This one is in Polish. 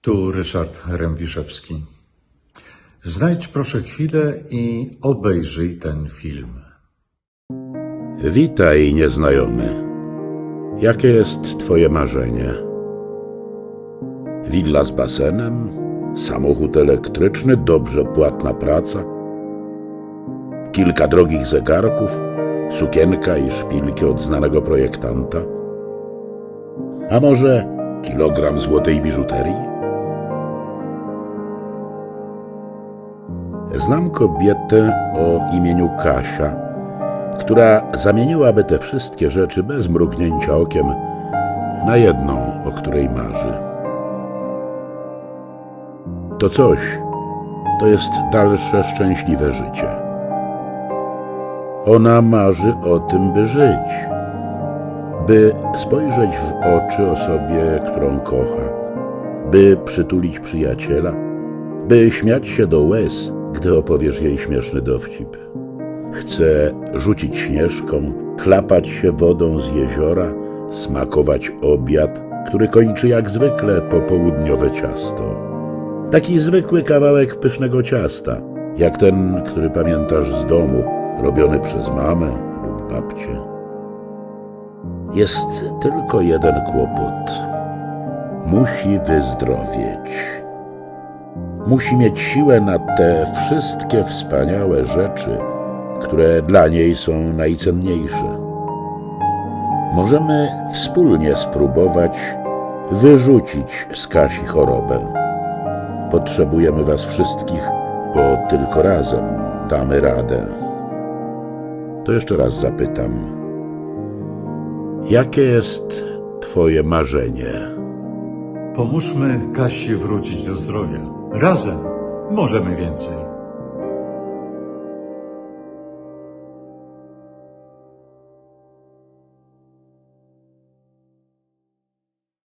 Tu Ryszard Rębiszewski. Znajdź proszę chwilę i obejrzyj ten film. Witaj, nieznajomy. Jakie jest twoje marzenie? Willa z basenem, samochód elektryczny, dobrze płatna praca, kilka drogich zegarków, sukienka i szpilki od znanego projektanta? A może kilogram złotej biżuterii? Znam kobietę o imieniu Kasia, która zamieniłaby te wszystkie rzeczy bez mrugnięcia okiem na jedną, o której marzy. To coś to jest dalsze szczęśliwe życie. Ona marzy o tym, by żyć, by spojrzeć w oczy osobie, którą kocha, by przytulić przyjaciela, by śmiać się do łez, gdy opowiesz jej śmieszny dowcip. Chce rzucić śnieżką, chlapać się wodą z jeziora, smakować obiad, który kończy jak zwykle popołudniowe ciasto. Taki zwykły kawałek pysznego ciasta, jak ten, który pamiętasz z domu, robiony przez mamę lub babcię. Jest tylko jeden kłopot. Musi wyzdrowieć. Musi mieć siłę na te wszystkie wspaniałe rzeczy, które dla niej są najcenniejsze. Możemy wspólnie spróbować wyrzucić z Kasi chorobę. Potrzebujemy Was wszystkich, bo tylko razem damy radę. To jeszcze raz zapytam: jakie jest Twoje marzenie? Pomóżmy Kasi wrócić do zdrowia. Razem możemy więcej.